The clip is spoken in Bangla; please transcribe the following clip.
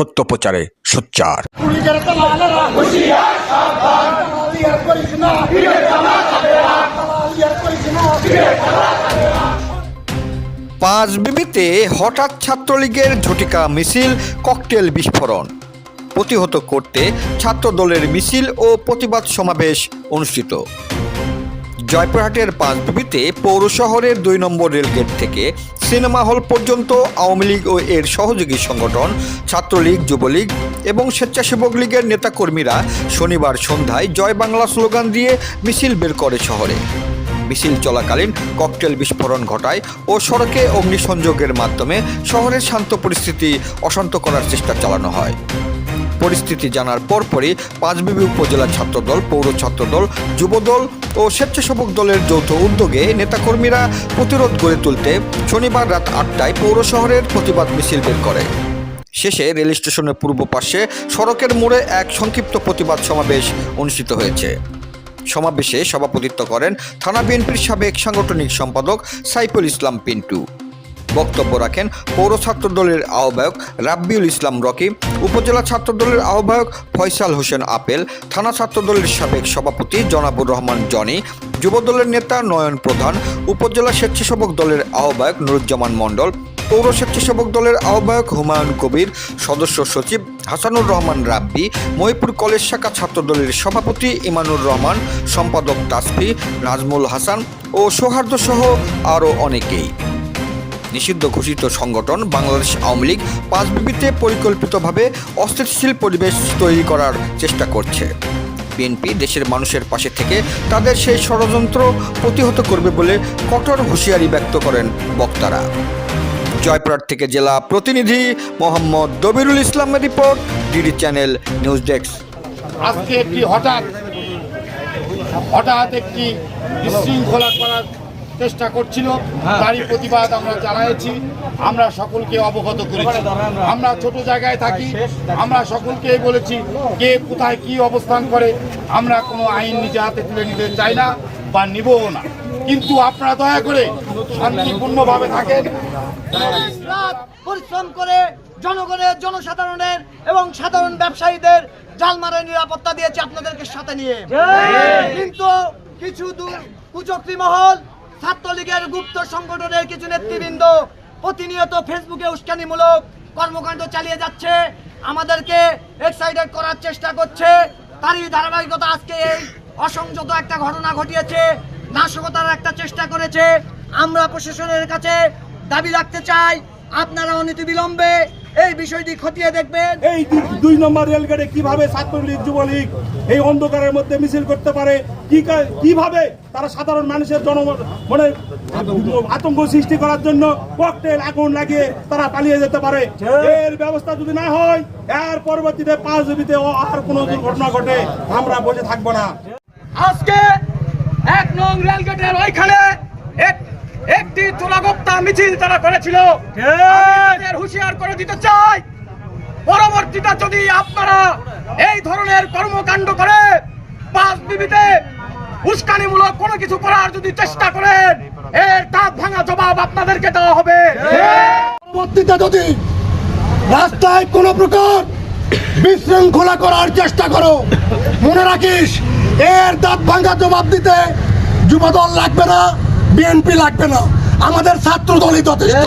সত্য প্রচারে সোচ্চার। পাঁচ বিবিতে হঠাৎ ছাত্রলীগের ঝটিকা মিছিল, ককটেল বিস্ফোরণ। প্রতিহত করতে ছাত্রদলের মিছিল ও প্রতিবাদ সমাবেশ অনুষ্ঠিত। জয়পুরহাটের পাঁচবিবিতে পৌর শহরের দুই নম্বর রেলগেট থেকে সিনেমা হল পর্যন্ত আওয়ামী লীগ ও এর সহযোগী সংগঠন, ছাত্রলীগ, যুবলীগ এবং স্বেচ্ছাসেবক লীগের নেতাকর্মীরা শনিবার সন্ধ্যায় জয় বাংলা স্লোগান দিয়ে মিছিল বের করে শহরে। মিছিল চলাকালীন ককটেল বিস্ফোরণ ঘটায় ও সড়কে অগ্নিসংযোগের মাধ্যমে শহরের শান্ত পরিস্থিতি অশান্ত করার চেষ্টা চালানো হয়। পরিস্থিতি জানার পরপরই পাঁচবিবি উপজেলা ছাত্রদল, পৌর ছাত্রদল, যুবদল ও স্বেচ্ছাসেবক দলের যৌথ উদ্যোগে নেতাকর্মীরা প্রতিরোধ গড়ে তুলতে শনিবার রাত আটটায় পৌর শহরের প্রতিবাদ মিছিল বের করে। শেষে রেল স্টেশনের পূর্ব পাশে সড়কের মোড়ে এক সংক্ষিপ্ত প্রতিবাদ সমাবেশ অনুষ্ঠিত হয়েছে। সমাবেশে সভাপতিত্ব করেন থানা বিএনপির সাবেক সাংগঠনিক সম্পাদক সাইফুল ইসলাম পিন্টু। বক্তব্য রাখেন পৌর ছাত্র দলের আহ্বায়ক রাব্বিউল ইসলাম রকি, উপজেলা ছাত্র দলের আহ্বায়ক ফয়সাল হোসেন আপেল, থানা ছাত্র দলের সাবেক সভাপতি জনাবুর রহমান জনি, যুবদলের নেতা নয়ন প্রধান, উপজেলা স্বেচ্ছাসেবক দলের আহ্বায়ক নুরুজ্জামান মণ্ডল, পৌর স্বেচ্ছাসেবক দলের আহ্বায়ক হুমায়ুন কবির, সদস্য সচিব হাসানুর রহমান রাব্বি, মহিপুর কলেজ শাখা ছাত্র দলের সভাপতি ইমানুর রহমান, সম্পাদক তাসফি, নাজমুল হাসান ও সৌহার্দ্য সহ আরও অনেকেই। নিষিদ্ধ ঘোষিত সংগঠন বাংলাদেশ আওয়ামী লীগ পাঁচ বিবিতে পরিকল্পিতভাবে অস্থিতিশীল পরিবেশ তৈরি করার চেষ্টা করছে। বিএনপি দেশের মানুষের পাশে থেকে তাদের সেই ষড়যন্ত্র প্রতিহত করবে বলে কঠোর হুঁশিয়ারি ব্যক্ত করেন বক্তারা। জয়পুরহাট থেকে জেলা প্রতিনিধি মোহাম্মদ দবিরুল ইসলামের report, DD channel news desk. আজকে একটি হঠাৎ হঠাৎ একটি বিশৃঙ্খলা করার চেষ্টা করছিল। তারই প্রতিবাদ আমরা জানাইছি। আমরা সকলকে অবগত করেছি। আমরা ছোট জায়গায় থাকি। আমরা সকলকে বলেছি কে কোথায় কি অবস্থান করে। আমরা কোনো আইন নিজে হাতে তুলে নিতে চাই না বা নিবও না। কিন্তু আপনারা দয়া করে শান্তিপূর্ণভাবে থাকেন। পরিশ্রম করে জনগণের জনসাধারণের এবং সাধারণ ব্যবসায়ীদের জাল জালমারের নিরাপত্তা দিয়েছে আপনাদেরকে সাথে নিয়ে। কিন্তু কিছু দূর কুচক্রী মহল ছাত্রলীগের গুপ্ত সংগঠনের কিছু নেতৃবৃন্দ প্রতিনিয়ত ফেসবুকে উস্কানিমূলক কর্মকাণ্ড চালিয়ে যাচ্ছে, আমাদেরকে এক্সাইটেড করার চেষ্টা করছে। তারই ধারাবাহিকতা আজকে এই অসংযত একটা ঘটনা ঘটিয়েছে, নাশকতার একটা চেষ্টা করেছে। আমরা প্রশাসনের কাছে দাবি রাখতে চাই আপনারা অনীতি বিলম্বে এই বিষয়টি খতিয়ে দেখবেন। এই দুই- নম্বর রেলগেটে কীভাবে ছাত্রলীগ যুবলীগ এই অন্ধকারের মধ্যে মিছিল করতে পারে কি কীভাবে তারা সাধারণ মানুষের জন মানে আতঙ্ক সৃষ্টি করার জন্য ককটেল আগুন লাগিয়ে তারা পালিয়ে যেতে পারে। এর ব্যবস্থা যদি না হয় এর পরবর্তীতে পাঁচ জমিতে আর কোনো দুর্ঘটনা ঘটে আমরা বসে থাকব না। আজকে এক নং রেলগেটের ওইখানে এক- একটি চোরাগোপ্তা মিছিল তারা করেছিল। হুঁশিয়ার করে দিতে চাই। পরবর্তীতে যদি আপনারা এই ধরনের কর্মকাণ্ড করে পাঁচ বিবিতে উস্কানিমূলক কোনো কিছু করার যদি চেষ্টা করেন এর দাঁত ভাঙা জবাব আপনাদেরকে দেওয়া হবে। পরবর্তীতে যদি রাস্তায় কোনো প্রকার বিশৃঙ্খলা করার চেষ্টা করো মনে রাখিস এর দাঁত ভাঙ্গা জবাব দিতে যুবদল লাগবে না। বিএনপি লাগবে না। আমাদের ছাত্র দলই যথেষ্ট